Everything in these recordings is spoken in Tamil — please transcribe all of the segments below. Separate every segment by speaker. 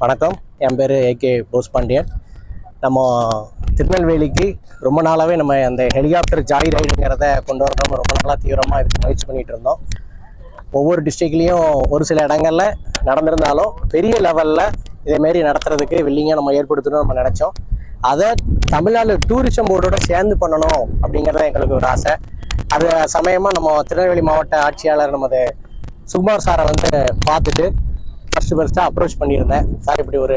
Speaker 1: வணக்கம். என் பேர் ஏகே போஸ் பாண்டியன் நம்ம திருநெல்வேலிக்கு ரொம்ப நாளாகவே நம்ம அந்த ஹெலிகாப்டர் ஜாய் ரைடுங்கிறத கொண்டு வரணும் ரொம்ப நாளாக தீவிரமாக இதுக்கு முயற்சி பண்ணிட்டு இருந்தோம். ஒவ்வொரு டிஸ்ட்ரிக்ட்லேயும் ஒரு சில இடங்கள்ல நடந்திருந்தாலும் பெரிய லெவலில் இதேமாரி நடத்துறதுக்கு வில்லிங்க நம்ம ஏற்படுத்தணும்னு நம்ம நினச்சோம். அதை தமிழ்நாடு டூரிசம் போர்டோட சேர்ந்து பண்ணணும் அப்படிங்கிறது எங்களுக்கு ஒரு ஆசை. அது சமயமாக நம்ம திருநெல்வேலி மாவட்ட ஆட்சியாளர் நமது சுகுமார் சாரை வந்து பார்த்துட்டு ஃபர்ஸ்ட் ஃபஸ்ட்டாக அப்ரோச் பண்ணியிருந்தேன். சார் இப்படி ஒரு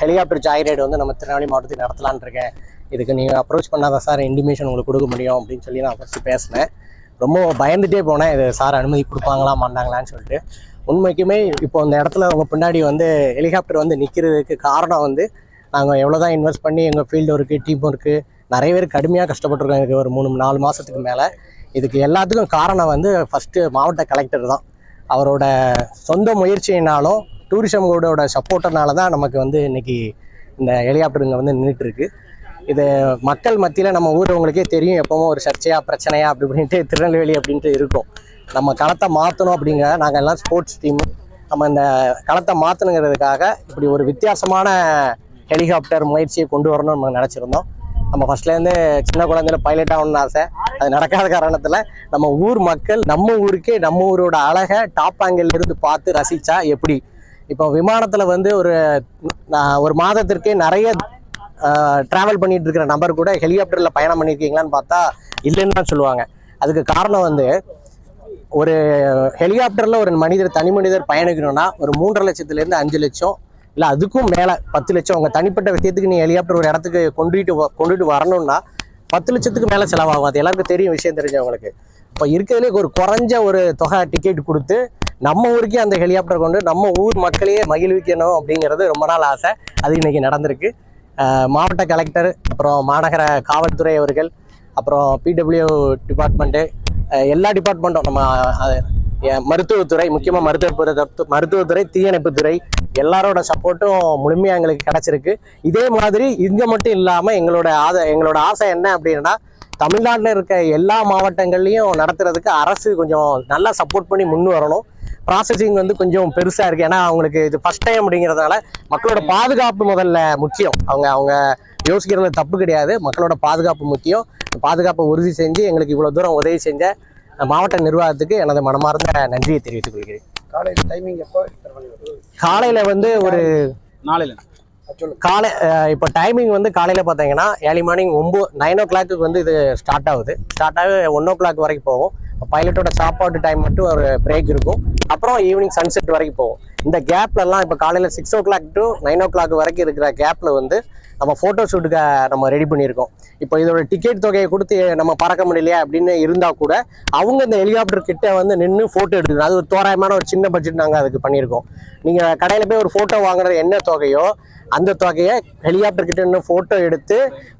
Speaker 1: ஹெலிகாப்டர் ஜாய் ரைடு வந்து நம்ம திருநெல்வேலி மாவட்டத்தில் நடத்தலான்னு இருக்கேன். இதுக்கு நீங்கள் அப்ரோச் பண்ணாத சார் இன்டிமேஷன் உங்களுக்கு கொடுக்க முடியும் அப்படின்னு சொல்லி நான் ஃபஸ்ட்டு பேசினேன். ரொம்ப பயந்துட்டே போனேன். இது சார் அனுமதி கொடுப்பாங்களா மாட்டாங்களான்னு சொல்லிட்டு. உண்மைக்குமே இப்போ இந்த இடத்துல அவங்க பின்னாடி வந்து ஹெலிகாப்டர் வந்து நிற்கிறதுக்கு காரணம் வந்து நாங்கள் எவ்வளோ தான் இன்வெஸ்ட் பண்ணி எங்கள் ஃபீல்டு ஒர்க்கு டீம் ஒர்க்கு நிறைய பேர் கடுமையாக கஷ்டப்பட்டுருக்கோம் ஒரு மூணு நாலு மாதத்துக்கு மேலே. இதுக்கு எல்லாத்துக்கும் காரணம் வந்து ஃபஸ்ட்டு மாவட்ட கலெக்டர் தான். அவரோட சொந்த முயற்சியினாலும் டூரிசம் போர்டோட சப்போர்ட்டனால தான் நமக்கு வந்து இன்றைக்கி இந்த ஹெலிகாப்டருங்க வந்து நின்றுட்டுருக்கு இது மக்கள் மத்தியில் நம்ம ஊரவங்களுக்கே தெரியும் எப்போவும் ஒரு சர்ச்சையாக பிரச்சனையா அப்படி இப்படின்ட்டு திருநெல்வேலி அப்படின்ட்டு இருக்கும். நம்ம களத்தை மாற்றணும் அப்படிங்கிற நாங்கள் எல்லாம் ஸ்போர்ட்ஸ் டீம் நம்ம இந்த களத்தை மாற்றணுங்கிறதுக்காக இப்படி ஒரு வித்தியாசமான ஹெலிகாப்டர் முயற்சியை கொண்டு வரணும்னு நம்ம நினச்சிருந்தோம். நம்ம ஃபர்ஸ்ட்லேருந்து சின்ன குழந்தையில பைலட் ஆகணும்னு ஆசை. அது நடக்காத காரணத்தில் நம்ம ஊர் மக்கள் நம்ம ஊருக்கே நம்ம ஊரோட அழகை டாப் ஆங்கிள் இருந்து பார்த்து ரசிச்சா எப்படி? இப்போ விமானத்தில் வந்து ஒரு ஒரு மாதத்திற்கே நிறைய ட்ராவல் பண்ணிட்டு இருக்கிற நபர் கூட ஹெலிகாப்டரில் பயணம் பண்ணியிருக்கீங்களான்னு பார்த்தா இல்லைன்னு தான் சொல்லுவாங்க. அதுக்கு காரணம் வந்து ஒரு ஹெலிகாப்டரில் ஒரு மனிதர் தனி மனிதர் பயணிக்கணும்னா ஒரு மூன்றரை லட்சத்துலேருந்து அஞ்சு லட்சம் இல்லை அதுக்கும் மேலே பத்து லட்சம். உங்கள் தனிப்பட்ட விஷயத்துக்கு நீ ஹெலிகாப்டர் ஒரு இடத்துக்கு கொண்டுட்டு வ- கொண்டுட்டு வரணும்னா பத்து லட்சத்துக்கு மேலே செலவாகும். அது எல்லாருக்கும் தெரியும் விஷயம் தெரிஞ்சவங்களுக்கு இப்போ இருக்கிறதுலே ஒரு குறைஞ்ச ஒரு தொகை டிக்கெட் கொடுத்து நம்ம ஊருக்கே அந்த ஹெலிகாப்டர் கொண்டு நம்ம ஊர் மக்களையே மகிழ்விக்கணும் அப்படிங்கிறது ரொம்ப நாள் ஆசை. அது இன்னைக்கு நடந்திருக்கு. மாவட்ட கலெக்டர் அப்புறம் மாநகர காவல்துறை அவர்கள் அப்புறம் பிடபிள்யூ டிபார்ட்மெண்ட்டு எல்லா டிபார்ட்மெண்ட்டும் நம்ம மருத்துவத்துறை முக்கியமாக மருத்துவ மருத்துவத்துறை தீயணைப்புத்துறை எல்லாரோட சப்போர்ட்டும் முழுமையாக எங்களுக்கு கிடச்சிருக்கு. இதே மாதிரி இங்கே மட்டும் இல்லாமல் எங்களோட ஆசை எங்களோட ஆசை என்ன அப்படின்னா தமிழ்நாட்டில் இருக்க எல்லா மாவட்டங்கள்லையும் நடத்துறதுக்கு அரசு கொஞ்சம் நல்லா சப்போர்ட் பண்ணி முன் வரணும். ப்ராசஸிங் வந்து கொஞ்சம் பெருசாக இருக்குது ஏன்னா அவங்களுக்கு இது ஃபஸ்ட் டைம் அப்படிங்கிறதுனால மக்களோட பாதுகாப்பு முதல்ல முக்கியம். அவங்க அவங்க யோசிக்கிறது தப்பு கிடையாது. மக்களோட பாதுகாப்பு முக்கியம். பாதுகாப்பை உறுதி செஞ்சு எங்களுக்கு இவ்வளோ தூரம் உதவி செஞ்ச மாவட்ட நிர்வாகத்துக்கு எனது மனமார்ந்த நன்றியை தெரிவித்துக் கொள்கிறேன்.
Speaker 2: காலையில் டைமிங் எப்போ?
Speaker 1: காலையில் வந்து ஒரு
Speaker 3: நாளையில.
Speaker 1: காலை இப்போ டைமிங் வந்து காலையில் பார்த்தீங்கன்னா ஏர்லி மார்னிங் ஒம்பது நைன் ஓ கிளாக்கு வந்து இது ஸ்டார்ட் ஆகுது. ஸ்டார்ட் ஆகி ஒன் ஓ கிளாக் வரைக்கும் போகும். பைலட்டோட சாப்பாடு டைம் மட்டும் ஒரு பிரேக் இருக்கும். அப்புறம் ஈவினிங் சன்செட் வரைக்கும் போகும். இந்த கேப்லலாம் இப்போ காலையில் six o'clock to nine o'clock வரைக்கும் இருக்கிற கேப்பில் வந்து நம்ம ஃபோட்டோ ஷூட்டுக்கு நம்ம ரெடி பண்ணியிருக்கோம். இப்போ இதோட டிக்கெட் தொகையை கொடுத்து நம்ம பறக்க முடியலையா அப்படின்னு இருந்தால் கூட அவங்க இந்த ஹெலிகாப்டர் கிட்டே வந்து நின்று ஃபோட்டோ எடுத்துக்கணும் அது ஒரு தோராயமான ஒரு சின்ன பட்ஜெட் நாங்கள் அதுக்கு பண்ணியிருக்கோம். நீங்கள் கடையில் போய் ஒரு ஃபோட்டோ வாங்குறது என்ன தொகையோ அந்த தொகையை ஹெலிகாப்டர் கிட்ட நின்று ஃபோட்டோ எடுத்து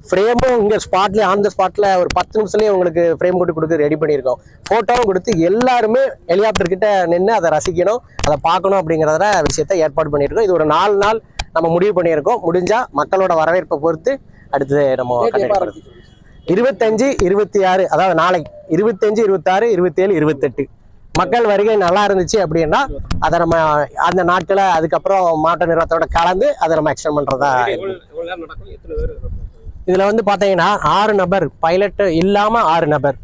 Speaker 1: ஃப்ரேமும் இங்கே ஸ்பாட்லேயே ஆன் த ஸ்பாட்டில் ஒரு பத்து நிமிஷத்துலேயே உங்களுக்கு ஃப்ரேம் போட்டு கொடுத்து ரெடி பண்ணியிருக்கோம். ஃபோட்டோவும் கொடுத்து எல்லாருமே ஹெலிகாப்டர் கிட்ட நின்று அதை ரசிக்கணும் அதை பார்க்கணும் அப்படிங்கிறத விஷயத்த ஏற்பாடு பண்ணியிருக்கோம். இது ஒரு நாலு நாள் நம்ம முடிவு பண்ணியிருக்கோம். முடிஞ்சா மக்களோட வரவேற்பை பொறுத்து அடுத்து நம்ம. இருபத்தஞ்சு இருபத்தி ஆறு அதாவது நாளைக்கு இருபத்தஞ்சு இருபத்தாறு இருபத்தேழு இருபத்தெட்டு. மக்கள் வருகை நல்லா இருந்துச்சு அப்படின்னா அதை நம்ம அந்த நாட்களை அதுக்கப்புறம் மாவட்ட நிர்வாகத்தோட கலந்து அதை நம்ம எக்ஸ்டெண்ட் பண்றதா. இதுல வந்து பாத்தீங்கன்னா ஆறு நபர் பைலட் இல்லாம ஆறு நபர்.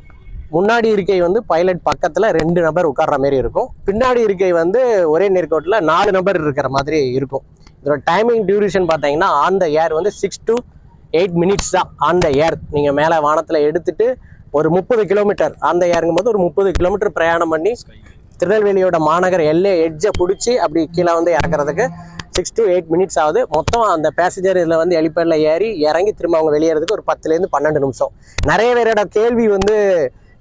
Speaker 1: முன்னாடி இருக்கை வந்து பைலட் பக்கத்துல ரெண்டு நபர் உட்கார்ற மாதிரி இருக்கும். பின்னாடி இருக்கை வந்து ஒரே நேர்கோட்டில் நாலு நபர் இருக்கிற மாதிரி இருக்கும். இதோட டைமிங் டியூரேஷன் பார்த்தீங்கன்னா ஆன் த ஏர் வந்து சிக்ஸ் டு எயிட் மினிட்ஸ் தான். ஆன் த ஏர் நீங்கள் மேலே வானத்தில் எடுத்துட்டு ஒரு முப்பது கிலோமீட்டர் அந்த ஏருங்கும் போது ஒரு முப்பது கிலோமீட்டர் பிரயாணம் பண்ணி திருநெல்வேலியோட மாநகர் எல்லை எட்ஜை பிடிச்சி அப்படி கீழே வந்து இறக்குறதுக்கு சிக்ஸ் டு எயிட் மினிட்ஸ் ஆகுது. மொத்தம் அந்த பேசஞ்சர் இதில் வந்து ஹெலிபேடில் ஏறி இறங்கி திரும்ப அவங்க வெளியேறதுக்கு ஒரு பத்துலேருந்து பன்னெண்டு நிமிஷம். நிறைய பேரோட கேள்வி வந்து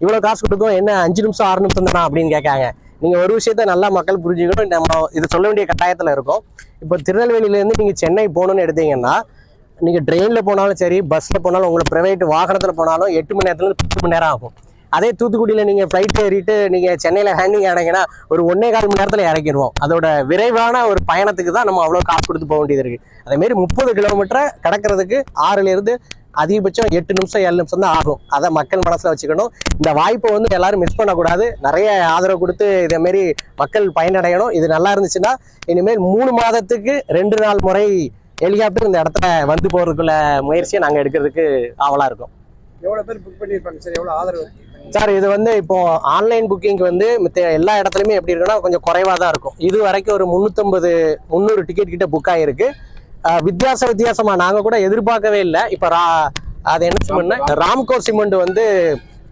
Speaker 1: இவ்வளோ காசு கொடுக்கும் என்ன அஞ்சு நிமிஷம் ஆறு நிமிஷம் தானா? அப்படின்னு கேட்காங்க. நீங்கள் ஒரு விஷயத்த நல்லா மக்கள் புரிஞ்சுக்கணும். நம்ம இது சொல்ல வேண்டிய கட்டாயத்தில் இருக்கோம். இப்போ திருநெல்வேலியிலேருந்து நீங்கள் சென்னை போகணுன்னு எடுத்தீங்கன்னா நீங்கள் ட்ரெயினில் போனாலும் சரி பஸ்ஸில் போனாலும் உங்களுக்கு ப்ரைவேட் வாகனத்தில் போனாலும் எட்டு மணி நேரத்துலேருந்து பத்து மணி நேரம் ஆகும். அதே தூத்துக்குடியில் நீங்கள் ஃப்ளைட் ஏறிட்டு நீங்கள் சென்னையில் ஹேண்டிங் ஆனீங்கன்னா ஒரு ஒன்றே கால் மணி நேரத்தில் இறக்கிடுவோம். அதோட விரைவான ஒரு பயணத்துக்கு தான் நம்ம அவ்வளோ காசு கொடுத்து போக வேண்டியது இருக்குது அதேமாரி முப்பது கிலோமீட்டரை கடக்கிறதுக்கு ஆறுலேருந்து அதிகபட்சம் எட்டு நிமிஷம் ஏழு நிமிஷம் தான் ஆகும். அதை மக்கள் மனசுல வச்சுக்கணும். இந்த வாய்ப்பை வந்து எல்லாரும் மிஸ் பண்ணக்கூடாது. நிறைய ஆதரவு கொடுத்து இதே மாதிரி மக்கள் பயனடையணும். இது நல்லா இருந்துச்சுன்னா இனிமேல் மூணு மாதத்துக்கு ரெண்டு நாள் முறை ஹெலிகாப்டர் இந்த இடத்துல வந்து போறதுக்குள்ள முயற்சியை நாங்கள் எடுக்கிறதுக்கு ஆவலா இருக்கோம்.
Speaker 2: எவ்வளவு பேர் புக் பண்ணியிருப்பாங்க சார்? எவ்வளவு ஆதரவு
Speaker 1: சார் இது வந்து இப்போ ஆன்லைன் புக்கிங் வந்து மித்த எல்லா இடத்துலையுமே எப்படி இருக்குன்னா கொஞ்சம் குறைவாக தான் இருக்கும். இது வரைக்கும் ஒரு முந்நூற்றம்பது முந்நூறு டிக்கெட் கிட்ட புக் ஆகிருக்கு வித்தியாச வித்தியாசமா நாங்கள் கூட எதிர்பார்க்கவே இல்லை. இப்போ அது என்ன சிமெண்ட் ராம்கோ சிமெண்ட் வந்து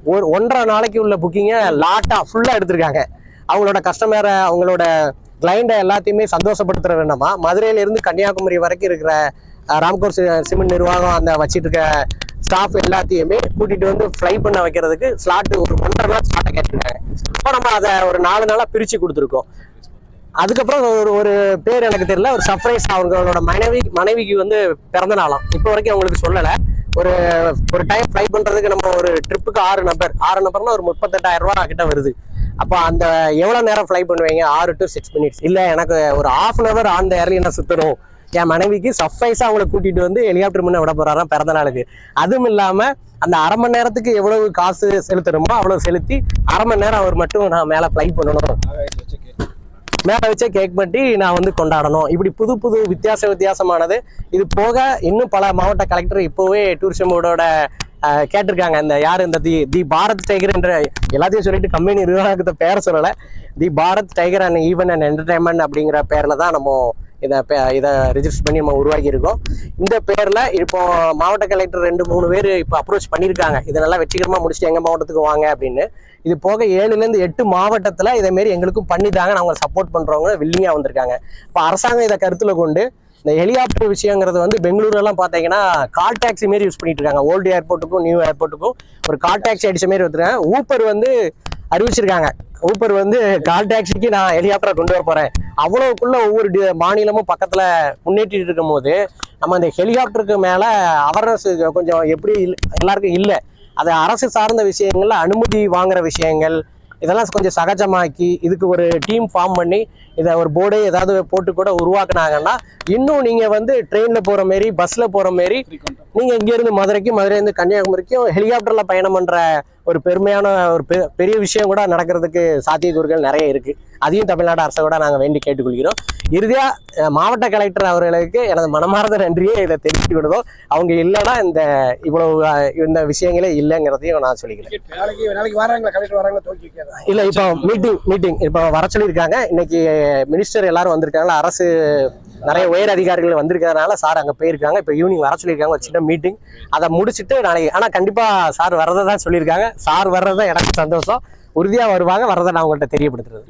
Speaker 1: ஒரு ஒன்றரை நாளைக்கு உள்ள புக்கிங்கை லாட்டாக ஃபுல்லாக எடுத்திருக்காங்க. அவங்களோட கஸ்டமரை அவங்களோட கிளைண்டை எல்லாத்தையுமே சந்தோஷப்படுத்துற வேண்டாமா மதுரையில இருந்து கன்னியாகுமரி வரைக்கும் இருக்கிற அஹ், ராம்கோ சி- சிமெண்ட் நிர்வாகம் அந்த வச்சிட்டு இருக்க ஸ்டாஃப் எல்லாத்தையுமே கூட்டிட்டு வந்து ஃப்ளை பண்ண வைக்கிறதுக்கு ஸ்லாட் ஒரு ஒன்றரை நாள் ஸ்லாட்டை கேட்டிருக்காங்க. இப்போ நம்ம அதை ஒரு நாலு நாளா பிரிச்சு கொடுத்துருக்கோம். அதுக்கப்புறம் ஒரு ஒரு பேர் எனக்கு தெரியல. ஒரு சர்ப்ரைஸ் அவங்களோட மனைவி மனைவிக்கு வந்து பிறந்த நாளாம் இப்போ வரைக்கும் அவங்களுக்கு சொல்லலை. ஒரு ஒரு டைம் ஃப்ளை பண்ணுறதுக்கு நம்ம ஒரு ட்ரிப்புக்கு ஆறு நம்பர் ஆறு நம்பர்னா ஒரு முப்பத்தெட்டாயிரம் ரூபா கிட்ட வருது. அப்போ அந்த எவ்வளோ நேரம் ஃப்ளை பண்ணுவீங்க? ஆறு டு சிக்ஸ் மினிட்ஸ் இல்லை எனக்கு ஒரு half an hour on the early நான் சுற்றணும் என் மனைவிக்கு சர்ப்ரைஸாக அவங்கள கூட்டிகிட்டு வந்து ஹெலிகாப்டர் முன்ன விட போகிறாராம் பிறந்த நாளுக்கு. அதுவும் இல்லாமல் அந்த அரை மணி நேரத்துக்கு எவ்வளவு காசு செலுத்தணுமோ அவ்வளோ செலுத்தி அரை மணி நேரம் அவர் மட்டும் நான் மேலே ஃப்ளை பண்ணணும். மேலே வச்சே கேக் பட்டி நான் வந்து கொண்டாடணும். இப்படி புது புது வித்தியாச வித்தியாசமானது. இது போக இன்னும் பல மாவட்ட கலெக்டர் இப்போவே டூரிசம் போர்டோட கேட்டிருக்காங்க. இந்த யார்? இந்த தி தி பாரத் டைகர் என்ற எல்லாத்தையும் சொல்லிட்டு கம்பெனி நிர்வாகத்தை பேரை சொல்லலை. The Bharat tiger and even and entertainment அப்படிங்கிற பேரில் தான் நம்ம இதை இதை ரிஜிஸ்டர் பண்ணி நம்ம உருவாக்கியிருக்கோம். இந்த பேரில் இப்போ மாவட்ட கலெக்டர் ரெண்டு மூணு பேர் இப்போ அப்ரோச் பண்ணியிருக்காங்க. இதை நல்லா வெற்றிகரமாக முடிச்சுட்டு எங்கள் மாவட்டத்துக்கு வாங்க அப்படின்னு. இது போக ஏழுலேருந்து எட்டு மாவட்டத்தில் இதேமாரி எங்களுக்கும் பண்ணிட்டாங்க நாங்கள் சப்போர்ட் பண்ணுறவங்க வில்லிங்காக வந்திருக்காங்க. இப்போ அரசாங்கம் இதை கருத்தில் கொண்டு இந்த ஹெலிகாப்டர் விஷயங்கிறது வந்து பெங்களூர்லாம் பார்த்தீங்கன்னா கால் டாக்ஸி மாரி யூஸ் பண்ணிட்டு இருக்காங்க. ஓல்டு ஏர்போர்ட்டுக்கும் நியூ ஏர்போர்ட்டுக்கும் ஒரு கால் டாக்ஸி அடிச்ச மாரி வந்துருக்காங்க. ஊப்பர் வந்து அறிவிச்சிருக்காங்க. ஊப்பர் வந்து கால் டாக்ஸிக்கு நான் ஹெலிகாப்டரை கொண்டு வர போறேன். அவ்வளவுக்குள்ள ஒவ்வொரு மாநிலமும் பக்கத்துல முன்னேற்றிட்டு இருக்கும் போது நம்ம இந்த ஹெலிகாப்டருக்கு மேல அவேர்னஸ் கொஞ்சம் எப்படி எல்லாருக்கும் இல்லை. அது அரசு சார்ந்த விஷயங்கள்ல அனுமதி வாங்குற விஷயங்கள் இதெல்லாம் கொஞ்சம் சகஜமாக்கி இதுக்கு ஒரு டீம் ஃபார்ம் பண்ணி இதை ஒரு போர்டே ஏதாவது போட்டு கூட உருவாக்குனாங்கன்னா இன்னும் நீங்கள் வந்து ட்ரெயினில் போகிற மாரி பஸ்ஸில் போகிற மாரி நீங்கள் இங்கேருந்து மதுரைக்கும் மதுரைக்கு கன்னியாகுமரிக்கும் ஹெலிகாப்டரில் பயணம் பண்ணுற ஒரு பெருமையான ஒரு பெ- பெரிய விஷயம் கூட நடக்கிறதுக்கு சாத்தியக்கூறுகள் நிறைய இருக்குது அதையும் தமிழ்நாடு அரசை கூட நாங்க வேண்டி கேட்டுக்கொள்கிறோம். இறுதியா அஹ், மாவட்ட கலெக்டர் அவர்களுக்கு எனது மனமார்ந்த நன்றியை இதை தெரிவித்து விடுதோம் அவங்க இல்லைன்னா இந்த இவ்வளவு இந்த விஷயங்களே இல்லைங்கிறதையும் நான் சொல்லிக்கிறேன். இல்ல இப்போ மீட்டிங் மீட்டிங் இப்போ வர சொல்லியிருக்காங்க. இன்னைக்கு மினிஸ்டர் எல்லாரும் வந்திருக்காங்க அரசு நிறைய உயர் அதிகாரிகள் வந்திருக்கிறதுனால சார் அங்க போயிருக்காங்க. இப்போ ஈவினிங் வர சொல்லியிருக்காங்க. ஒரு சின்ன மீட்டிங் அதை முடிச்சுட்டு நாளைக்கு ஆனா கண்டிப்பா சார் வர்றதை தான் சொல்லியிருக்காங்க. சார் வர்றது தான் எனக்கு சந்தோஷம். உறுதியா வருவாங்க வரதை நான் உங்கள்கிட்ட தெரியப்படுத்துறது.